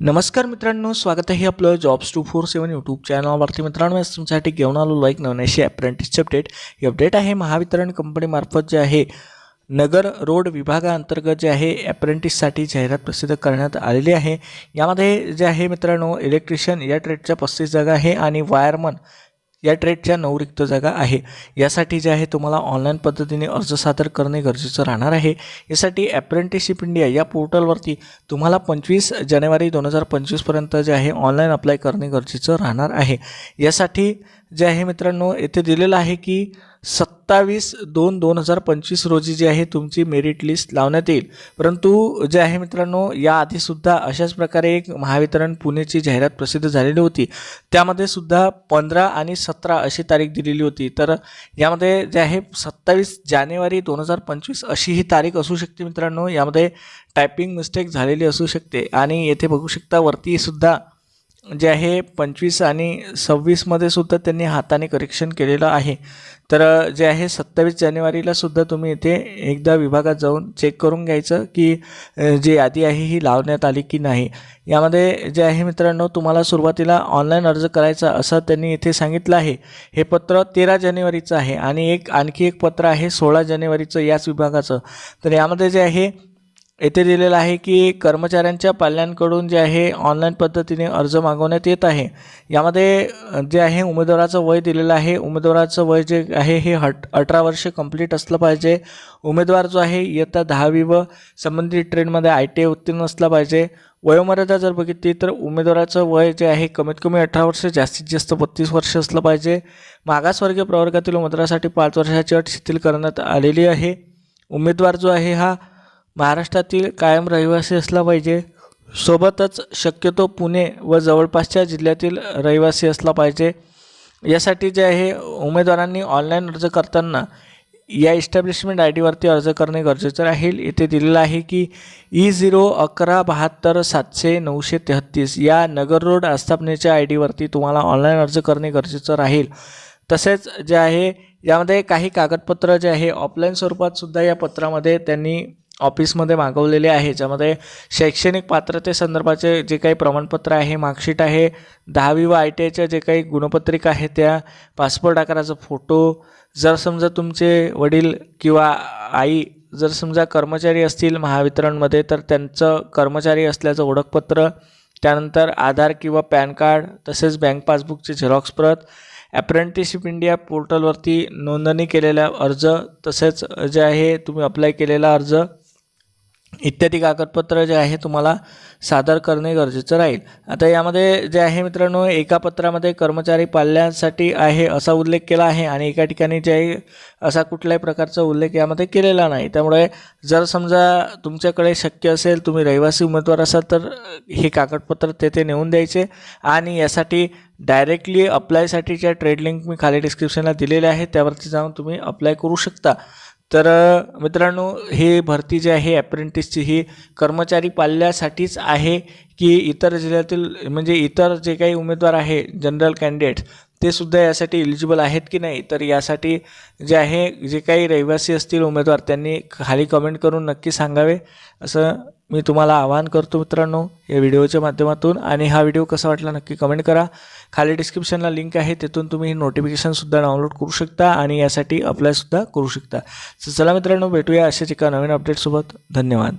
नमस्कार मित्रांनो स्वागत आहे आपलं jobs two four seven YouTube चॅनलवरती मित्रांनो आज तुमच्यासाठी घेऊन आलो लाईक नवण्याशी अप्रेंटिसची अपडेट ही अपडेट आहे महावितरण कंपनीमार्फत जे आहे नगर रोड विभागाअंतर्गत जे आहे अप्रेंटिससाठी जाहिरात प्रसिद्ध करण्यात आलेली आहे. यामध्ये जे आहे मित्रांनो इलेक्ट्रिशियन या ट्रेडच्या पस्तीस जागा आहे आणि वायरमन या ट्रेडच्या नऊ रिक्त जागा आहे. यासाठी जे आहे तुम्हाला ऑनलाईन पद्धतीने अर्ज सादर करणे गरजेचं राहणार आहे. यासाठी ॲप्रेंटिसशिप इंडिया या पोर्टलवरती तुम्हाला पंचवीस जानेवारी दोन हजार पंचवीसपर्यंत जे आहे ऑनलाईन अप्लाय करणे गरजेचं राहणार आहे. यासाठी जे आहे मित्रांनो येथे दिलेलं आहे की सत्तावीस दोन दोन हजार पंचवीस रोजी जी आहे तुमची मेरिट लिस्ट लावण्यात येईल. परंतु जे आहे मित्रांनो याआधीसुद्धा अशाच प्रकारे एक महावितरण पुणेची जाहिरात प्रसिद्ध झालेली होती. त्यामध्ये सुद्धा पंधरा आणि सतरा अशी तारीख दिलेली होती. तर यामध्ये जे आहे सत्तावीस जानेवारी दोन हजार पंचवीस अशी ही तारीख असू शकते मित्रांनो. यामध्ये टायपिंग मिस्टेक झालेली असू शकते. आणि येथे बघू शकता वरतीसुद्धा जे आहे पंचवीस आणि सव्वीसमध्ये सुद्धा त्यांनी हाताने करेक्शन केलेलं आहे. तर जे आहे सत्तावीस जानेवारीला सुद्धा तुम्ही इथे एकदा विभागात जाऊन चेक करून घ्यायचं की जी यादी आहे ही लावण्यात आली की नाही. यामध्ये जे आहे मित्रांनो तुम्हाला सुरुवातीला ऑनलाईन अर्ज करायचा असं त्यांनी इथे सांगितलं आहे. हे पत्र तेरा जानेवारीचं आहे आणि एक आणखी एक पत्र आहे सोळा जानेवारीचं याच विभागाचं. तर यामध्ये जे आहे येथे दिलेलं आहे की कर्मचाऱ्यांच्या पाल्यांकडून जे आहे ऑनलाईन पद्धतीने अर्ज मागवण्यात येत आहे. यामध्ये जे आहे उमेदवाराचं वय दिलेलं आहे. उमेदवाराचं वय जे आहे हे हट अठरा वर्ष कंप्लीट असलं पाहिजे. उमेदवार जो आहे इयत्ता दहावी व संबंधित ट्रेनमध्ये आय टी आय उत्तीर्ण असला पाहिजे. वयोमर्यादा जर बघितली तर उमेदवाराचं वय जे आहे कमीत कमी अठरा वर्ष जास्तीत जास्त बत्तीस वर्ष असलं पाहिजे. मागासवर्गीय प्रवर्गातील उमेदवारासाठी पाच वर्षाची अट शिथिल करण्यात आलेली आहे. उमेदवार जो आहे हा महाराष्ट्रातील कायम रहिवासी असला पाहिजे. सोबतच शक्यतो पुणे व जवळपासच्या जिल्ह्यातील रहिवासी असला पाहिजे. यासाठी जे आहे उमेदवारांनी ऑनलाईन अर्ज करताना या इस्टॅब्लिशमेंट आय डीवरती अर्ज करणे गरजेचं राहील. इथे दिलेलं आहे की e ई झिरो अकरा बहात्तर सातशे नऊशे तेहत्तीस या नगर रोड आस्थापनेच्या आय डीवरती तुम्हाला ऑनलाईन अर्ज करणे गरजेचं राहील. तसेच जे आहे यामध्ये काही कागदपत्र जे आहे ऑफलाईन स्वरूपात सुद्धा या पत्रामध्ये त्यांनी ऑफिसमध्ये मागवलेले आहे ज्यामध्ये शैक्षणिक पात्रतेसंदर्भाचे जे काही प्रमाणपत्र आहे मार्कशीट आहे दहावी व आय टी आयच्या जे काही गुणपत्रिका आहे त्या पासपोर्ट आकाराचा फोटो जर समजा तुमचे वडील किंवा आई जर समजा कर्मचारी असतील महावितरणमध्ये तर त्यांचं कर्मचारी असल्याचं ओळखपत्र त्यानंतर आधार किंवा पॅन कार्ड तसेच बँक पासबुकचे झेरॉक्स प्रत ॲप्रेंटिसशिप इंडिया पोर्टलवरती नोंदणी केलेला अर्ज तसेच जे आहे तुम्ही अप्लाय केलेला अर्ज इत्यादी कागदपत्र जे आहे तुम्हाला सादर करणे गरजेचं राहील. आता यामध्ये जे आहे मित्रांनो एका पत्रामध्ये कर्मचारी पाल्यासाठी आहे असा उल्लेख केला आहे आणि एका ठिकाणी जे असा कुठल्याही प्रकारचा उल्लेख यामध्ये केलेला नाही. त्यामुळे जर समजा तुमच्याकडे शक्य असेल तुम्ही रहिवासी उमेदवार असाल तर हे कागदपत्र तेथे नेऊन द्यायचे आणि यासाठी डायरेक्टली अप्लायसाठीच्या ट्रेड लिंक मी खाली डिस्क्रिप्शनला दिलेले आहे त्यावरती जाऊन तुम्ही अप्लाय करू शकता. तर मित्रांनो हे भरती जी आहे ॲप्रेंटिसची ही कर्मचारी पाल्यासाठीच आहे की इतर जिल्ह्यातील म्हणजे इतर जे काही उमेदवार आहे जनरल कॅन्डिडेट ते सुद्धा यासाठी इलिजिबल आहेत की नाही? तर यासाठी जे आहे जे काही रहिवासी असतील उमेदवार त्यांनी खाली कमेंट करून नक्की सांगावे. असं मी तुम्हाला आवाहन करतो मित्रांनो या व्हिडिओच्या माध्यमातून. आणि हा व्हिडिओ कसा वाटला नक्की कमेंट करा. खाली डिस्क्रिप्शनला लिंक आहे तिथून तुम्ही हे नोटिफिकेशनसुद्धा डाउनलोड करू शकता आणि यासाठी अप्लायसुद्धा करू शकता. तर चला मित्रांनो भेटूया अशाच एका नवीन अपडेटसोबत धन्यवाद.